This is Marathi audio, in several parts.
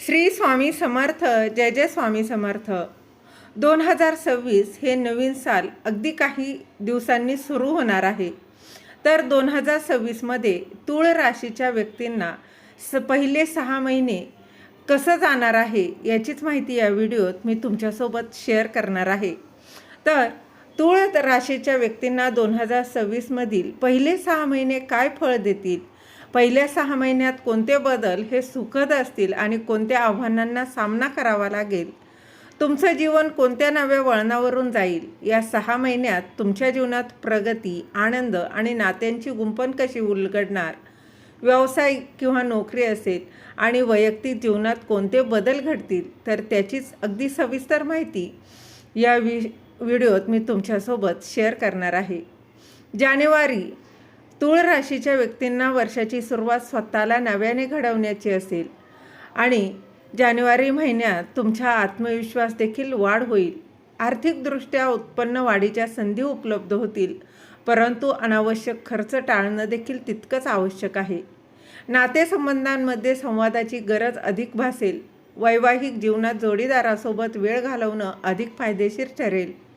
श्री स्वामी समर्थ जय जय स्वामी समर्थ. दोन हजार सव्वीस हे नवीन साल अगदी काही दिवसांनी सुरू होणार आहे. तर दोन हजार सव्वीसमध्ये तूळ राशीच्या व्यक्तींना स पहिले सहा महिने कसं जाणार आहे याचीच माहिती या व्हिडिओत मी तुमच्यासोबत शेअर करणार आहे. तर तूळ राशीच्या व्यक्तींना दोन हजार सव्वीसमधील पहिले सहा महिने काय फळ देतील? पहिल्या सहा महिन्यात कोणते बदल हे सुखद असतील आणि कोणत्या आव्हानांना सामना करावा लागेल? तुमचं जीवन कोणत्या नव्या वळणावरून जाईल? या सहा महिन्यात तुमच्या जीवनात प्रगती आनंद आणि नात्यांची गुंपण कशी उलगडणार? व्यवसाय किंवा नोकरी असेल आणि वैयक्तिक जीवनात कोणते बदल घडतील? तर त्याचीच अगदी सविस्तर माहिती या वि व्हिडिओत मी तुमच्यासोबत शेअर करणार आहे. जानेवारी तूळ राशीच्या व्यक्तींना वर्षाची सुरुवात स्वतःला नव्याने घडवण्याची असेल. आणि जानेवारी महिन्यात तुमचा आत्मविश्वास देखील वाढ होईल. आर्थिकदृष्ट्या उत्पन्न वाढीच्या संधी उपलब्ध होतील. परंतु अनावश्यक खर्च टाळणं देखील तितकंच आवश्यक आहे. नातेसंबंधांमध्ये संवादाची गरज अधिक भासेल. वैवाहिक जीवनात जोडीदारासोबत वेळ घालवणं अधिक फायदेशीर ठरेल.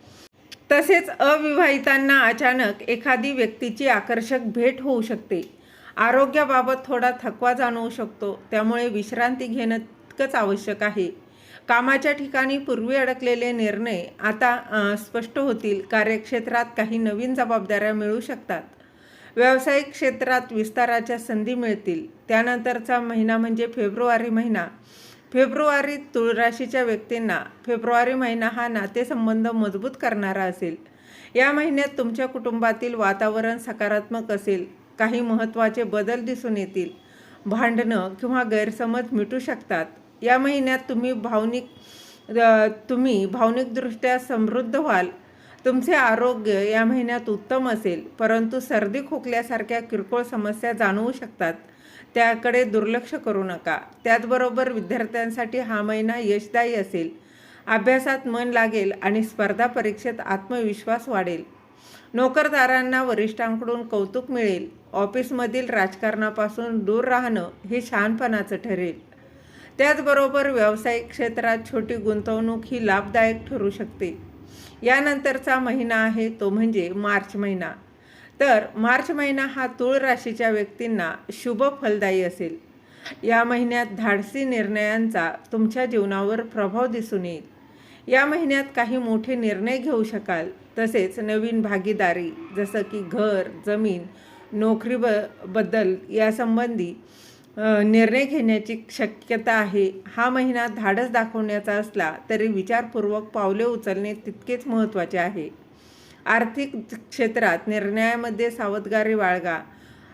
तसेच अविवाहितांना अचानक एखादी व्यक्तीची आकर्षक भेट होऊ शकते. आरोग्याबाबत थोडा थकवा जाणवू शकतो त्यामुळे विश्रांती घेणं तितकंच आवश्यक आहे. कामाच्या ठिकाणी पूर्वी अडकलेले निर्णय आता स्पष्ट होतील. कार्यक्षेत्रात काही नवीन जबाबदाऱ्या मिळू शकतात. व्यावसायिक क्षेत्रात विस्ताराच्या संधी मिळतील. त्यानंतरचा महिना म्हणजे फेब्रुवारी महिना. फेब्रुवारीत तुळराशीच्या व्यक्तींना फेब्रुवारी महिना हा नातेसंबंध मजबूत करणारा असेल. या महिन्यात तुमच्या कुटुंबातील वातावरण सकारात्मक असेल. काही महत्त्वाचे बदल दिसून येतील. भांडणं किंवा गैरसमज मिटू शकतात. या महिन्यात तुम्ही भावनिक तुम्ही भावनिकदृष्ट्या समृद्ध व्हाल. तुमचे आरोग्य या महिन्यात उत्तम असेल. परंतु सर्दी खोकल्यासारख्या किरकोळ समस्या जाणवू शकतात. त्याकडे दुर्लक्ष करू नका. त्याचबरोबर विद्यार्थ्यांसाठी हा महिना यशदायी असेल. अभ्यासात मन लागेल आणि स्पर्धा परीक्षेत आत्मविश्वास वाढेल. नोकरदारांना वरिष्ठांकडून कौतुक मिळेल. ऑफिसमधील राजकारणापासून दूर राहणं हे शहाणपणाचं ठरेल. त्याचबरोबर व्यावसायिक क्षेत्रात छोटी गुंतवणूक ही लाभदायक ठरू शकते. यानंतरचा महिना आहे तो म्हणजे मार्च महिना. तर मार्च महिना हा तुळ राशीच्या व्यक्तींना शुभ फलदायी असेल. या महिन्यात धाडसी निर्णयांचा तुमच्या जीवनावर प्रभाव दिसून येईल. या महिन्यात काही मोठे निर्णय घेऊ शकाल तसेच नवीन भागीदारी जसं की घर जमीन नोकरी ब बद्दल यासंबंधी निर्णय घेण्याची शक्यता आहे. हा महिना धाडस दाखवण्याचा असला तरी विचारपूर्वक पावले उचलणे तितकेच महत्त्वाचे आहे. आर्थिक क्षेत्रात निर्णयामध्ये सावधगारी बाळगा.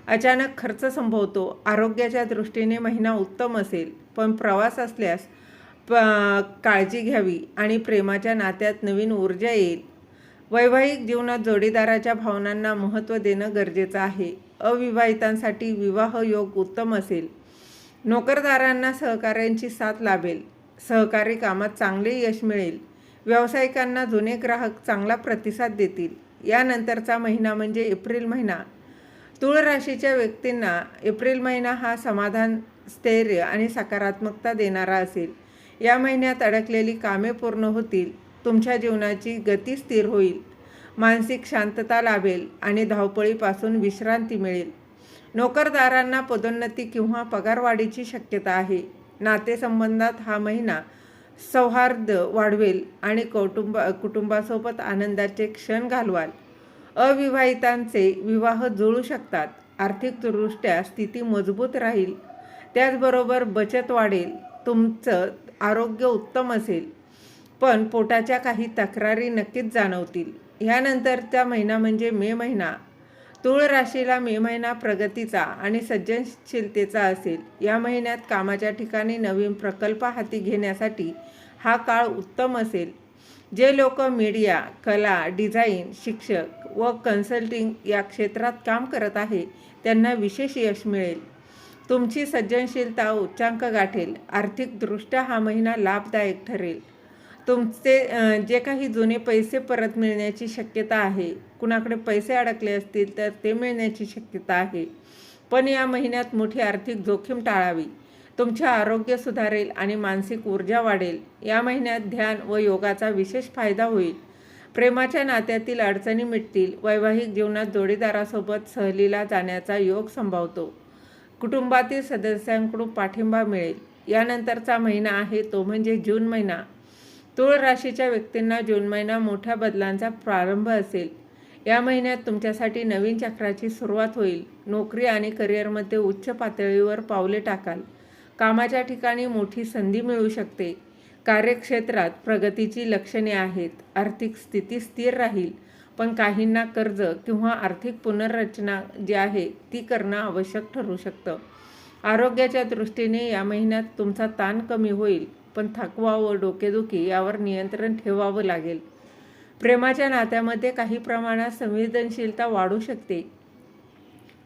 अचानक खर्च संभवतो. आरोग्याच्या दृष्टीने महिना उत्तम असेल पण प्रवास असल्यास प काळजी घ्यावी आणि प्रेमाच्या नात्यात नवीन ऊर्जा येईल. वैवाहिक जीवनात जोडीदाराच्या भावनांना महत्त्व देणं गरजेचं आहे. अविवाहितांसाठी विवाह योग उत्तम असेल. नोकरदारांना सहकाऱ्यांची साथ लाभेल. सहकारी कामात चांगले यश मिळेल. व्यावसायिकांना जुने ग्राहक चांगला प्रतिसाद देतील. यानंतरचा महिना म्हणजे एप्रिल महिना. तुळ राशीच्या व्यक्तींना एप्रिल महिना हा समाधान स्थैर्य आणि सकारात्मकता देणारा असेल. या महिन्यात अडकलेली कामे पूर्ण होतील. तुमच्या जीवनाची गती स्थिर होईल. मानसिक शांतता लाभेल आणि धावपळीपासून विश्रांती मिळेल. नोकरदारांना पदोन्नती किंवा पगारवाढीची शक्यता आहे. नातेसंबंधात हा महिना सौहार्द वाढवेल आणि कौटुंब कुटुंबासोबत आनंदाचे क्षण घालवाल. अविवाहितांचे विवाह जुळू शकतात. आर्थिकदृष्ट्या स्थिती मजबूत राहील. त्याचबरोबर बचत वाढेल. तुमचं आरोग्य उत्तम असेल. पण पोटाच्या काही तक्रारी नक्कीच जाणवतील. ह्यानंतरचा महिना म्हणजे मे महिना. तूळ राशीला मे महिना प्रगतीचा आणि सज्जनशीलतेचा असेल. या महिन्यात कामाच्या ठिकाणी नवीन प्रकल्प हाती घेण्यासाठी हा काळ उत्तम असेल. जे लोक मीडिया कला डिझाईन शिक्षक व कन्सल्टिंग या क्षेत्रात काम करत आहे त्यांना विशेष यश मिळेल. तुमची सज्जनशीलता उच्चांक गाठेल. आर्थिकदृष्ट्या हा महिना लाभदायक ठरेल. तुमचे जे काही जुने पैसे परत मिळण्याची शक्यता आहे कुणाकडे पैसे अडकले असतील तर ते मिळण्याची शक्यता आहे. पण या महिन्यात मोठी आर्थिक जोखीम टाळावी. तुमचे आरोग्य सुधारेल आणि मानसिक ऊर्जा वाढेल. या महिन्यात ध्यान व योगाचा विशेष फायदा होईल. प्रेमाच्या नात्यातील अडचणी मिटतील. वैवाहिक जीवनात जोडीदारासोबत सहलीला जाण्याचा योग संभावतो. कुटुंबातील सदस्यांकडून पाठिंबा मिळेल. यानंतरचा महिना आहे तो म्हणजे जून महिना. तुळ राशीच्या व्यक्तींना जून महिना मोठ्या बदलांचा प्रारंभ असेल. या महिन्यात तुमच्यासाठी नवीन चक्राची सुरुवात होईल. नोकरी आणि करिअरमध्ये उच्च पातळीवर पावले टाकाल. कामाच्या ठिकाणी मोठी संधी मिळू शकते. कार्यक्षेत्रात प्रगतीची लक्षणे आहेत. आर्थिक स्थिती स्थिर राहील. पण काहींना कर्ज किंवा आर्थिक पुनर्रचना जी आहे ती करणं आवश्यक ठरू शकतं. आरोग्याच्या दृष्टीने या महिन्यात तुमचा ताण कमी होईल. पण थकवा व डोकेदुखी यावर नियंत्रण ठेवावं लागेल. प्रेमाच्या नात्यामध्ये काही प्रमाणात संवेदनशीलता वाढू शकते.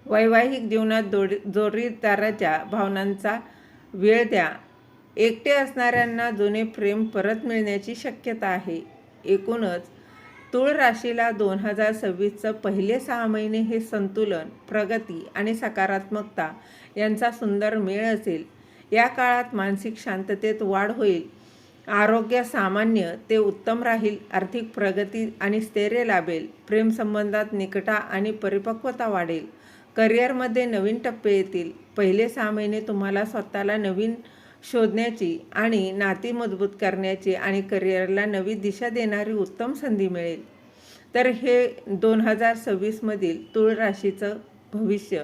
वैवाहिक जीवनात जोडी जोडीदाराच्या भावनांचा वेळ द्या. एकटे असणाऱ्यांना जुने प्रेम परत मिळण्याची शक्यता आहे. एकूणच तूळ राशीला दोन हजार सव्वीसचं पहिले सहा महिने हे संतुलन प्रगती आणि सकारात्मकता यांचा सुंदर मेळ असेल. या काळात मानसिक शांततेत वाढ होईल. आरोग्य सामान्य ते उत्तम राहील आर्थिक प्रगती आणि स्थैर्य लाभेल प्रेमसंबंधात निकटा आणि परिपक्वता वाढेल. करिअरमध्ये नवीन टप्पे येतील. पहिले सहा महिने तुम्हाला स्वतःला नवीन शोधण्याची आणि नाती मजबूत करण्याची आणि करिअरला नवी दिशा देणारी उत्तम संधी मिळेल. तर हे दोन हजार सव्वीसमधील तुळ राशीचं भविष्य.